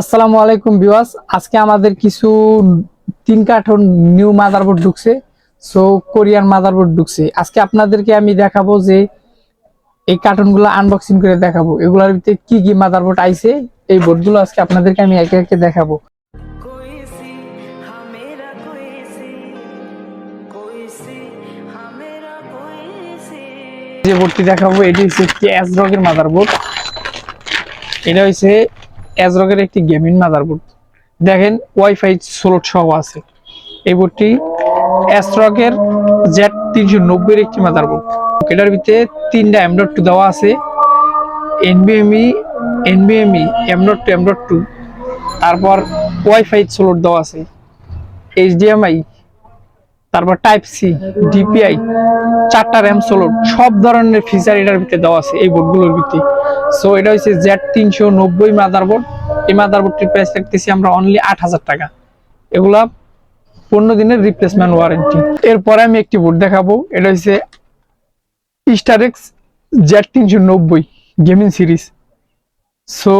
আসসালামু আলাইকুম বিওয়াস আজকে আমাদের কিছু তিন কার্টন নিউ মাদারবোর্ড ঢুকছে। সো কোরিয়ান মাদারবোর্ড ঢুকছে। আজকে আপনাদেরকে আমি দেখাবো যে এই কার্টনগুলো আনবক্সিং করে দেখাবো। এগুলোর ভিতরে কি কি মাদারবোর্ড আইছে, এই বোর্ডগুলো আজকে আপনাদেরকে আমি একে একে দেখাবো। যে বোর্ডটি দেখাবো, এটি হচ্ছে ক্যাশ রকের মাদারবোর্ড। এটা হচ্ছে অ্যাজরগের একটি গেমিং মাদারবোর্ড দেখেন ওয়াইফাই স্লোট সহ আছে। এই বোর্ডটি অ্যাস্ট্রকের জেড তিনশো নব্বই একটি মাদারবোর্ড এটার ভিতরে তিনটা এম ডট টু দেওয়া আছে। NBME NBME M dot two M dot two তারপর ওয়াইফাই স্লোট দেওয়া আছে। এইচডিএমআই তারপর টাইপ সি ডিপিআই চারটা র্যাম সোলোড সব ধরনের ফিচার এটার ভিতরে দেওয়া আছে এই বোর্ডগুলোর ভিতরে। সো এটা হচ্ছে জেড তিনশো নব্বই মাদারবোর্ড এই মাদারবোর্ডটির প্রাইস রাখতেছি আমরা অনলি আট হাজার টাকা। এগুলা পনেরো দিনের রিপ্লেসমেন্ট ওয়ারেন্টি এরপরে আমি একটি বোর্ড দেখাবো। এটা হচ্ছে স্টারেক্স জেড তিনশো নব্বই গেমিং সিরিজ সো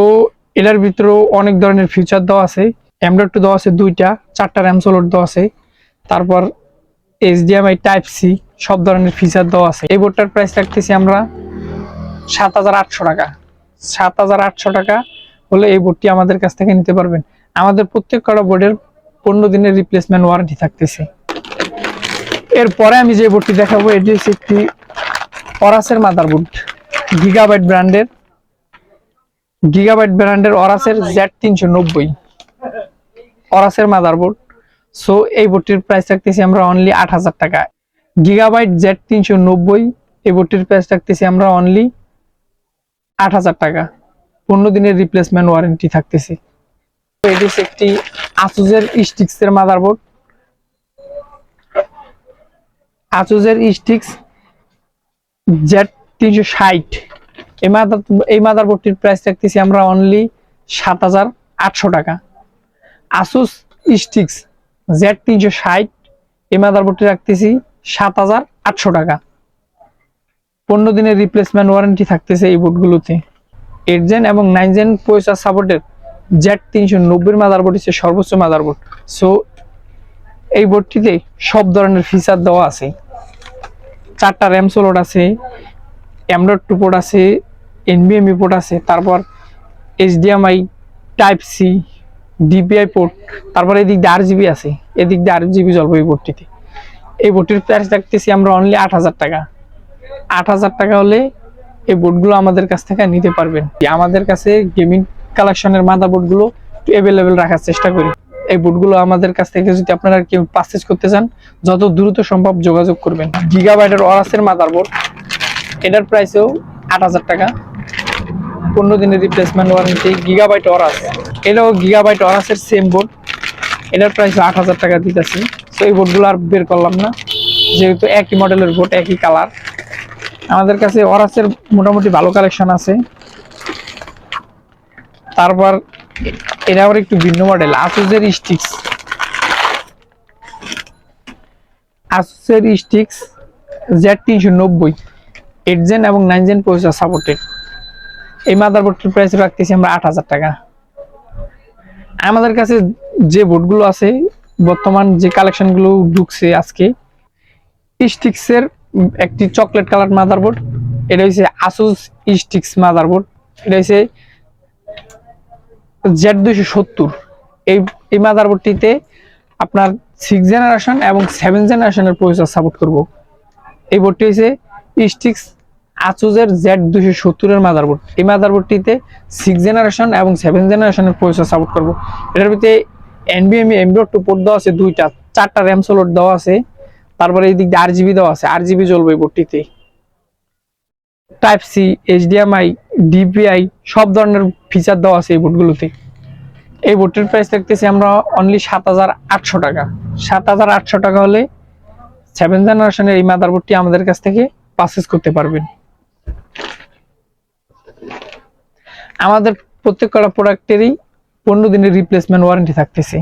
এটার ভিতরেও অনেক ধরনের ফিচার দেওয়া আছে। অ্যামডট দেওয়া আছে দুইটা, চারটা র্যাম সোলোড দেওয়া আছে। তারপর এইচডিএমআই টাইপ সি সব ধরনের ফিচার দেওয়া আছে। এই বোর্ডটার প্রাইস রাখতেছি আমরা সাত হাজার আটশো টাকা। সাত হাজার আটশো টাকা হলে এই বোর্ডটি আমাদের কাছ থেকে নিতে পারবেন। আমাদের প্রত্যেক কটা বোর্ডের পনেরো দিনের রিপ্লেসমেন্ট ওয়ারেন্টি থাকতেছে। এরপরে আমি যে বোর্ডটি দেখাবো, এটি হচ্ছে একটি অরাসের মাদারবোর্ড গিগাবাইট ব্র্যান্ডের গিগাবাইট ব্র্যান্ডের অরাসের জেড তিনশো নব্বই অরাসের মাদারবোর্ড সো এই বোর্ডটির প্রাইস রাখতেছি আমরা অনলি আট হাজার টাকা। গিগাবাইট জেড তিনশো নব্বই, এই বোর্ডটির প্রাইস রাখতেছি আমরা অনলি আট হাজার টাকা। পনেরো দিনের রিপ্লেসমেন্ট ওয়ারেন্টি থাকতেছে। এটি একটি আসুজের স্টিক্স এর মাদারবোর্ড আসুজের স্টিক্স জেড তিনশো ষাট। এই মাদার এই মাদারবোর্ডটির প্রাইস রাখতেছি আমরা অনলি সাত হাজার আটশো টাকা। আসুস স্টিক্স জেড তিনশো ষাট, এই মাদারবোর্ডটি রাখতেছি সাত হাজার আটশো টাকা। পনেরো দিনের রিপ্লেসমেন্ট ওয়ারেন্টি থাকতেছে এই বোর্ডগুলোতে এইট জেন এবং নাইন জেন পয়সা সাপোর্টের জেড তিনশো নব্বই মাদারবোর্ড হচ্ছে সর্বোচ্চ মাদারবোর্ড সো এই বোর্ডটিতে সব ধরনের ফিচার দেওয়া আছে। চারটা র্যাম সোলোড আছে এমডট টু পোর্ট আছে এনবিএমই পোর্ট আছে, তারপর HDMI type C DPI port তারপরে এদিক দিয়ে আর জিবি আছে, এদিক দিয়ে আর জিবি চলবে এই বোর্ডটিতে এই বোর্ডটির প্রাইস রাখতেছি আমরা অনলি আট হাজার টাকা। আট হাজার টাকা হলে এই বোর্ডগুলো আমাদের কাছ থেকে নিতে পারবেন। আমাদের কাছে গেমিং কালেকশনের মাদারবোর্ডগুলো অ্যাভেলেবেল রাখার চেষ্টা করি। এই বোর্ডগুলো আমাদের কাছ থেকে যদি আপনারা কেউ পারচেজ করতে চান, যত দ্রুত সম্ভব যোগাযোগ করবেন। গিগাবাইটের অরাসের মাদার বোর্ড এটার প্রাইসেও আট হাজার টাকা। পনেরো দিনের রিপ্লেসমেন্ট ওয়ারেন্টি গিগাবাইট অরাস এটাও গিগাবাইট অরাসের সেম বোর্ড এটার প্রাইস আট হাজার টাকা দিতেছি। তো এই বোর্ডগুলো আর বের করলাম না। যেহেতু একই মডেলের বোর্ড একই কালার আমাদের কাছে অরাসের মোটামুটি ভালো কালেকশন আছে। তারপর এটা আবার একটু ভিন্ন মডেল আসুসের স্টিক্স আসুসের স্টিক্স জেড তিনশো নব্বই এইট জেন এবং নাইন জেন প্রসেসর সাপোর্টেড এই মাদারবোর্ডটির প্রাইস রাখতেছি আমরা আট হাজার টাকা। আমাদের কাছে যে বোর্ডগুলো আছে, বর্তমান যে কালেকশনগুলো ঢুকছে আজকে স্টিক্সের একটি চকলেট কালার মাদারবোর্ড, এটা হচ্ছে আসুস স্টিক্স মাদারবোর্ড, এটা হচ্ছে জেড দুইশো সত্তর। এই এই মাদারবোর্ডটিতে আপনার সিক্স জেনারেশন এবং সেভেন জেনারেশনের প্রসেসর সাপোর্ট করব। এই বোর্ডটি হচ্ছে স্টিক্স আসুসের জেড দুশো সত্তরের মাদারবোর্ড। এই মাদারবোর্ডটিতে সিক্স জেনারেশন এবং সেভেন জেনারেশনের প্রসেসর সাপোর্ট করব। এটার ভিতরে এনবিএমই এমডট টু পোর্ট দেওয়া আছে, দুইটা, চারটা র্যাম সোলোড দেওয়া আছে। তারপরে এই দিক দিয়ে আর জিবি দেওয়া আছে। আর জিবি চলবে বোর্ডটিতে টাইপ সি এইচডিএমআই ডিপিআই সব ধরনের ফিচার দেওয়া আছে এই বোর্ডগুলোতে এই বোর্ডটির প্রাইস দেখতেছি আমরা অনলি সাত হাজার আটশো টাকা। সাত হাজার আটশো টাকা হলে সেভেন জেনারেশনের এই মাদার মাদারবোর্ডটি আমাদের কাছ থেকে পারচেস করতে পারবেন। আমাদের প্রত্যেক কটা প্রোডাক্টেরই পনেরো দিনের রিপ্লেসমেন্ট ওয়ারেন্টি থাকতেছে।